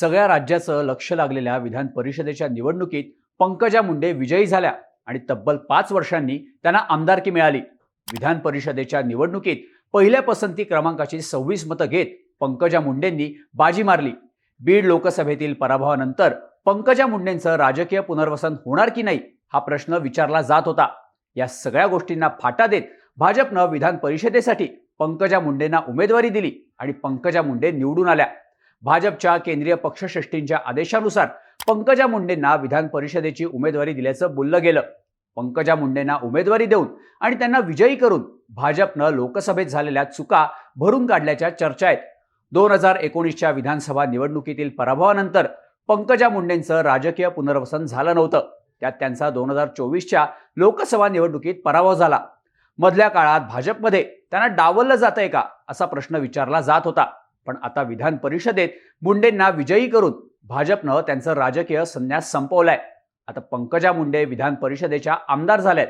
सगळ्या राज्याचं लक्ष लागलेल्या विधान परिषदेच्या निवडणुकीत पंकजा मुंडे विजयी झाल्या आणि तब्बल पाच वर्षांनी त्यांना आमदारकी मिळाली. विधान परिषदेच्या निवडणुकीत पहिल्या पसंती क्रमांकाची सव्वीस मतं घेत पंकजा मुंडेंनी बाजी मारली. बीड लोकसभेतील पराभवानंतर पंकजा मुंडेंचं राजकीय पुनर्वसन होणार की नाही हा प्रश्न विचारला जात होता. या सगळ्या गोष्टींना फाटा देत भाजपनं विधान परिषदेसाठी पंकजा मुंडेंना उमेदवारी दिली आणि पंकजा मुंडे निवडून आल्या. भाजपच्या केंद्रीय पक्षश्रेष्ठींच्या आदेशानुसार पंकजा मुंडेंना विधान परिषदेची उमेदवारी दिल्याचं बोललं गेलं. पंकजा मुंडेंना उमेदवारी देऊन आणि त्यांना विजयी करून भाजपनं लोकसभेत झालेल्या चुका भरून काढल्याच्या चर्चा आहेत. दोन हजार एकोणीसच्या विधानसभा निवडणुकीतील पराभवानंतर पंकजा मुंडेंचं राजकीय पुनर्वसन झालं नव्हतं. त्यात त्यांचा दोन हजार चोवीसच्या लोकसभा निवडणुकीत पराभव झाला. मधल्या काळात भाजपमध्ये त्यांना डावललं जातंय का असा प्रश्न विचारला जात होता. पण आता विधान परिषदेत मुंडेंना विजयी करून भाजपनं त्यांचं राजकीय संन्यास संपवलाय. आता पंकजा मुंडे विधान परिषदेच्या आमदार झाल्यात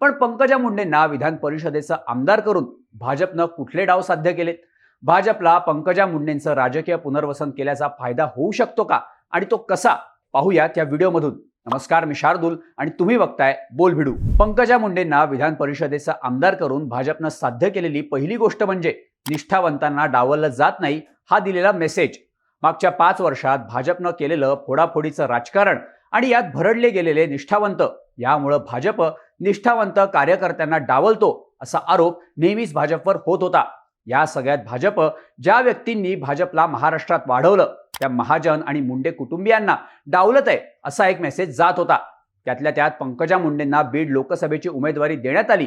पण पंकजा मुंडेंना विधान परिषदेचं आमदार करून भाजपनं कुठले डाव साध्य केलेत? भाजपला पंकजा मुंडेंचं राजकीय पुनर्वसन केल्याचा फायदा होऊ शकतो का? आणि तो कसा? पाहूया त्या व्हिडिओमधून. नमस्कार मी शार्दूल आणि तुम्ही बघताय बोल भिडू. पंकजा मुंडेंना विधान परिषदेचा आमदार करून भाजपनं साध्य केलेली पहिली गोष्ट म्हणजे निष्ठावंतांना डावललं जात नाही हा दिलेला मेसेज मागच्या पाच वर्षात भाजपनं केलेलं फोडाफोडीचं राजकारण आणि यात भरडले गेलेले निष्ठावंत यामुळं भाजप निष्ठावंत कार्यकर्त्यांना डावलतो असा आरोप नेहमीच भाजपवर होत होता. या सगळ्यात भाजप ज्या व्यक्तींनी भाजपला महाराष्ट्रात वाढवलं त्या महाजन आणि मुंडे कुटुंबियांना डावलत आहे असा एक मेसेज जात होता. त्यातल्या त्यात पंकजा मुंडेंना बीड लोकसभेची उमेदवारी देण्यात आली.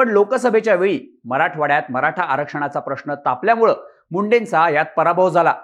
पण लोकसभेच्या वेळी मराठवाड्यात मराठा आरक्षणाचा प्रश्न तापल्यामुळं मुंडेंचा यात पराभव झाला.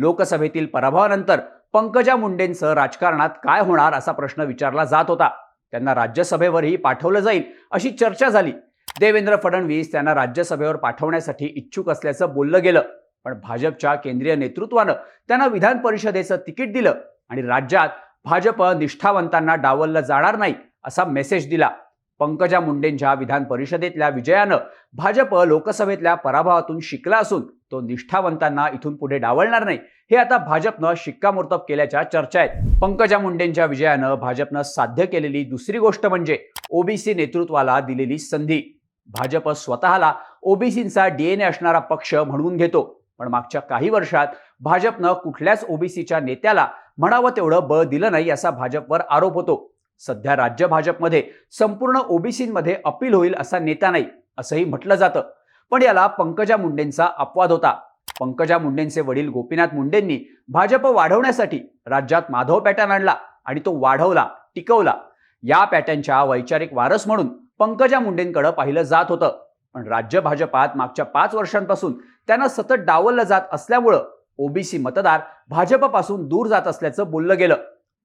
लोकसभेतील पराभवानंतर पंकजा मुंडेंचं राजकारणात काय होणार असा प्रश्न विचारला जात होता. त्यांना राज्यसभेवरही पाठवलं जाईल अशी चर्चा झाली. देवेंद्र फडणवीस त्यांना राज्यसभेवर पाठवण्यासाठी इच्छुक असल्याचं बोललं गेलं. पण भाजपच्या केंद्रीय नेतृत्वानं त्यांना विधान परिषदेचं तिकीट दिलं आणि राज्यात भाजप निष्ठावंतांना डावललं जाणार नाही असा मेसेज दिला. पंकजा मुंडेंच्या विधान परिषदेतल्या विजयानं भाजप लोकसभेतल्या पराभवातून शिकला असून तो निष्ठावंतांना इथून पुढे डावलणार नाही. हे आता भाजपनं शिक्कामोर्तब केल्याच्या चर्चा आहेत. पंकजा मुंडेंच्या विजयानं भाजपनं साध्य केलेली दुसरी गोष्ट म्हणजे ओबीसी नेतृत्वाला दिलेली संधी. भाजप स्वतःला ओबीसींचा डीएनए असणारा पक्ष म्हणून घेतो. पण मागच्या काही वर्षात भाजपनं कुठल्याच ओबीसीच्या नेत्याला म्हणावं तेवढं बळ दिलं नाही असा भाजपवर आरोप होतो. सध्या राज्य भाजपमध्ये संपूर्ण ओबीसींमध्ये अपील होईल असा नेता नाही असंही म्हटलं जातं. पण याला पंकजा मुंडेंचा अपवाद होता. पंकजा मुंडेंचे वडील गोपीनाथ मुंडेंनी भाजप वाढवण्यासाठी राज्यात माधव पॅटर्न आणला आणि तो वाढवला टिकवला. या पॅटर्नच्या वैचारिक वारस म्हणून पंकजा मुंडेंकडे पाहिलं जात होतं. पण राज्य भाजपात मागच्या पाच वर्षांपासून त्यांना सतत डावललं जात असल्यामुळं ओबीसी मतदार भाजपपासून दूर जात असल्याचं बोललं गेलं.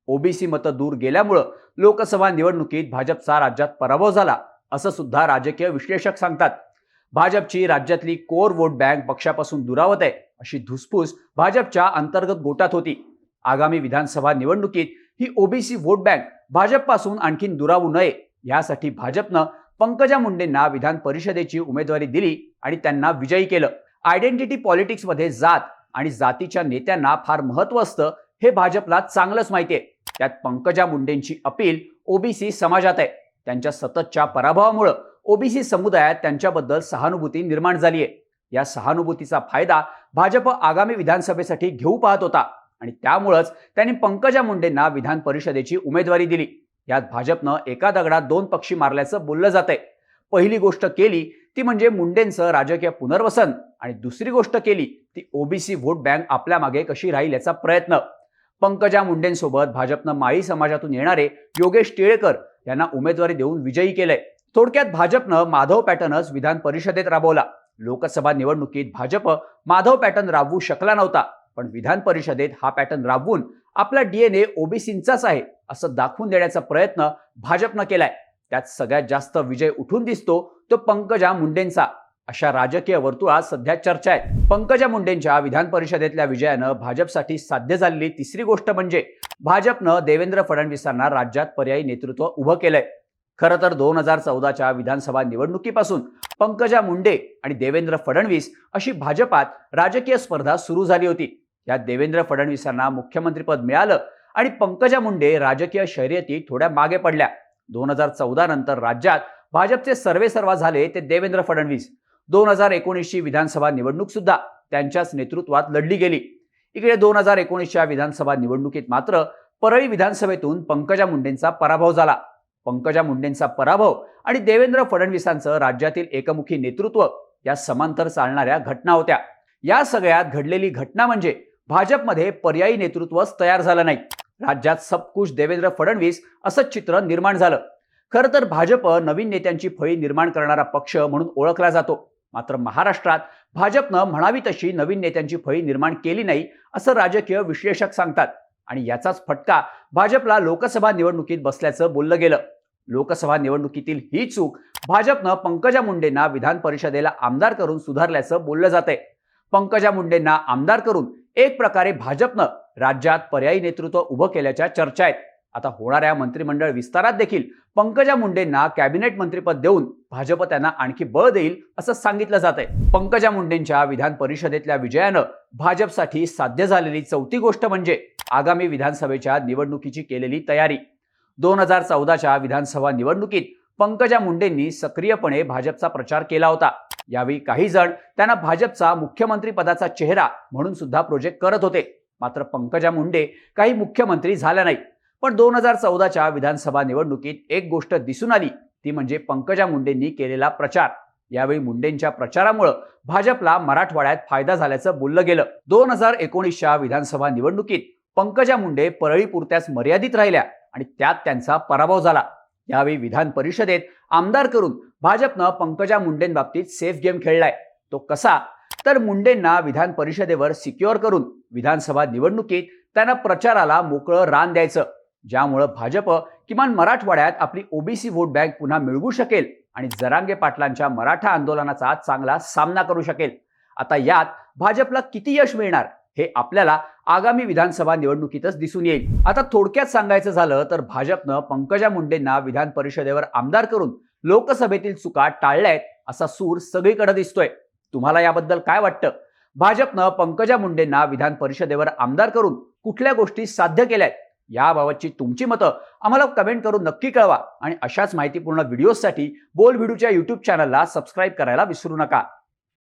ओबीसी मतं दूर गेल्यामुळं लोकसभा निवडणुकीत भाजपचा राज्यात पराभव झाला असं सुद्धा राजकीय विश्लेषक सांगतात. भाजपची राज्यातली कोर वोट बँक पक्षापासून दुरावत आहे अशी धुसफूस भाजपच्या अंतर्गत गोटात होती. आगामी विधानसभा निवडणुकीत ही ओबीसी वोट बँक भाजपपासून आणखीन दुरावू नये यासाठी भाजपनं पंकजा मुंडेंना विधान परिषदेची उमेदवारी दिली आणि त्यांना विजयी केलं. आयडेंटिटी पॉलिटिक्समध्ये जात आणि जातीच्या नेत्यांना फार महत्त्व असतं हे भाजपला चांगलंच माहिती आहे. त्यात पंकजा मुंडेंची अपील ओबीसी समाजात आहे. त्यांच्या सततच्या पराभवामुळं ओबीसी समुदायात त्यांच्याबद्दल सहानुभूती निर्माण झाली आहे या सहानुभूतीचा फायदा भाजप आगामी विधानसभेसाठी घेऊ पाहत होता आणि त्यामुळंच त्यांनी पंकजा मुंडेंना विधान परिषदेची उमेदवारी दिली. यात भाजपनं एका दगडात दोन पक्षी मारल्याचं बोललं जात आहे पहिली गोष्ट केली ती म्हणजे मुंडेंचं राजकीय पुनर्वसन आणि दुसरी गोष्ट केली ती ओबीसी व्होट बँक आपल्या मागे कशी राहील याचा प्रयत्न. पंकजा मुंडेंसोबत भाजपनं माळी समाजातून येणारे योगेश टिळेकर यांना उमेदवारी देऊन विजयी केलंय. थोडक्यात भाजपनं माधव पॅटर्नच विधान परिषदेत राबवला. लोकसभा निवडणुकीत भाजप माधव पॅटर्न राबवू शकला नव्हता पण विधान परिषदेत हा पॅटर्न राबवून आपला डीएनए ओबीसींचाच आहे असं दाखवून देण्याचा प्रयत्न भाजपनं केलाय. त्यात सगळ्यात जास्त विजय उठून दिसतो तो पंकजा मुंडेंचा. अशा राजकीय वर्तुळात सध्या चर्चा आहे पंकजा मुंडेंच्या विधान परिषदेतल्या विजयानं भाजपसाठी साध्य झालेली तिसरी गोष्ट म्हणजे भाजपनं देवेंद्र फडणवीसांना राज्यात पर्यायी नेतृत्व उभं केलंय. खरं तर दोन हजार चौदाच्या विधानसभा निवडणुकीपासून पंकजा मुंडे आणि देवेंद्र फडणवीस अशी भाजपात राजकीय स्पर्धा सुरू झाली होती. यात देवेंद्र फडणवीसांना मुख्यमंत्रीपद मिळालं आणि पंकजा मुंडे राजकीय शर्यती थोड्या मागे पडल्या. दोन हजार चौदा नंतर राज्यात भाजपचे सर्वे सर्वा झाले ते देवेंद्र फडणवीस. दोन हजार एकोणीसची विधानसभा निवडणूक सुद्धा त्यांच्याच नेतृत्वात लढली गेली. इकडे दोन हजार एकोणीसच्या विधानसभा निवडणुकीत मात्र परळी विधानसभेतून पंकजा मुंडेंचा पराभव झाला. पंकजा मुंडेंचा पराभव आणि देवेंद्र फडणवीसांचं राज्यातील एकमुखी नेतृत्व या समांतर चालणाऱ्या घटना होत्या. या सगळ्यात घडलेली घटना म्हणजे भाजपमध्ये पर्यायी नेतृत्वच तयार झालं नाही. राज्यात सबकुश देवेंद्र फडणवीस असं चित्र निर्माण झालं. खरं तर भाजप नवीन नेत्यांची फळी निर्माण करणारा पक्ष म्हणून ओळखला जातो. मात्र महाराष्ट्रात भाजपनं म्हणावी तशी नवीन नेत्यांची फळी निर्माण केली नाही असं राजकीय विश्लेषक सांगतात. आणि याचाच फटका भाजपला लोकसभा निवडणुकीत बसल्याचं बोललं गेलं. लोकसभा निवडणुकीतील ही चूक भाजपनं पंकजा मुंडेंना विधान परिषदेला आमदार करून सुधारल्याचं बोललं जातंय. पंकजा मुंडेंना आमदार करून एक प्रकारे भाजपनं राज्यात पर्यायी नेतृत्व उभं केल्याच्या चर्चा आहेत. आता होणाऱ्या मंत्रिमंडळ विस्तारात देखील पंकजा मुंडेंना कॅबिनेट मंत्रीपद देऊन भाजप त्यांना आणखी बळ देईल असं सांगितलं जात आहे पंकजा मुंडेंच्या विधान परिषदेतल्या विजयानं भाजपसाठी साध्य झालेली चौथी गोष्ट म्हणजे आगामी विधानसभेच्या निवडणुकीची केलेली तयारी. दोन हजार चौदाच्या विधानसभा निवडणुकीत पंकजा मुंडेंनी सक्रियपणे भाजपचा प्रचार केला होता. यावेळी काही जण त्यांना भाजपचा मुख्यमंत्री पदाचा चेहरा म्हणून सुद्धा प्रोजेक्ट करत होते. मात्र पंकजा मुंडे काही मुख्यमंत्री झाल्या नाहीत. पण दोन हजार चौदाच्या विधानसभा निवडणुकीत एक गोष्ट दिसून आली. ती म्हणजे पंकजा मुंडेंनी केलेला प्रचार. यावेळी मुंडेंच्या प्रचारामुळं भाजपला मराठवाड्यात फायदा झाल्याचं बोललं गेलं. दोन हजार एकोणीसच्या विधानसभा निवडणुकीत पंकजा मुंडे परळीपुरत्याच मर्यादित राहिल्या आणि त्यात त्यांचा पराभव झाला. यावेळी विधान परिषदेत आमदार करून भाजपनं पंकजा मुंडेंबाबतीत सेफ गेम खेळलाय. तो कसा? तर मुंडेंना विधान परिषदेवर सिक्युअर करून विधानसभा निवडणुकीत त्यांना प्रचाराला मोकळं रान द्यायचं. ज्यामुळं भाजप किमान मराठवाड्यात आपली ओबीसी वोट बँक पुन्हा मिळवू शकेल आणि जरांगे पाटलांच्या मराठा आंदोलनाचा चांगला सामना करू शकेल. आता यात भाजपला किती यश मिळणार हे आपल्याला आगामी विधानसभा निवडणुकीतच दिसून येईल. आता थोडक्यात सांगायचं झालं तर भाजपनं पंकजा मुंडेंना विधान परिषदेवर आमदार करून लोकसभेतील चुका टाळल्यात असा सूर सगळीकडे दिसतोय. तुम्हाला याबद्दल काय वाटतं? भाजपनं पंकजा मुंडेंना विधान परिषदेवर आमदार करून कुठल्या गोष्टी साध्य केल्यात? याबाबतची तुमची मतं आम्हाला कमेंट करून नक्की कळवा. आणि अशाच माहितीपूर्ण व्हिडिओजसाठी बोल व्हिडिओच्या यूट्यूब चॅनलला सबस्क्राईब करायला विसरू नका.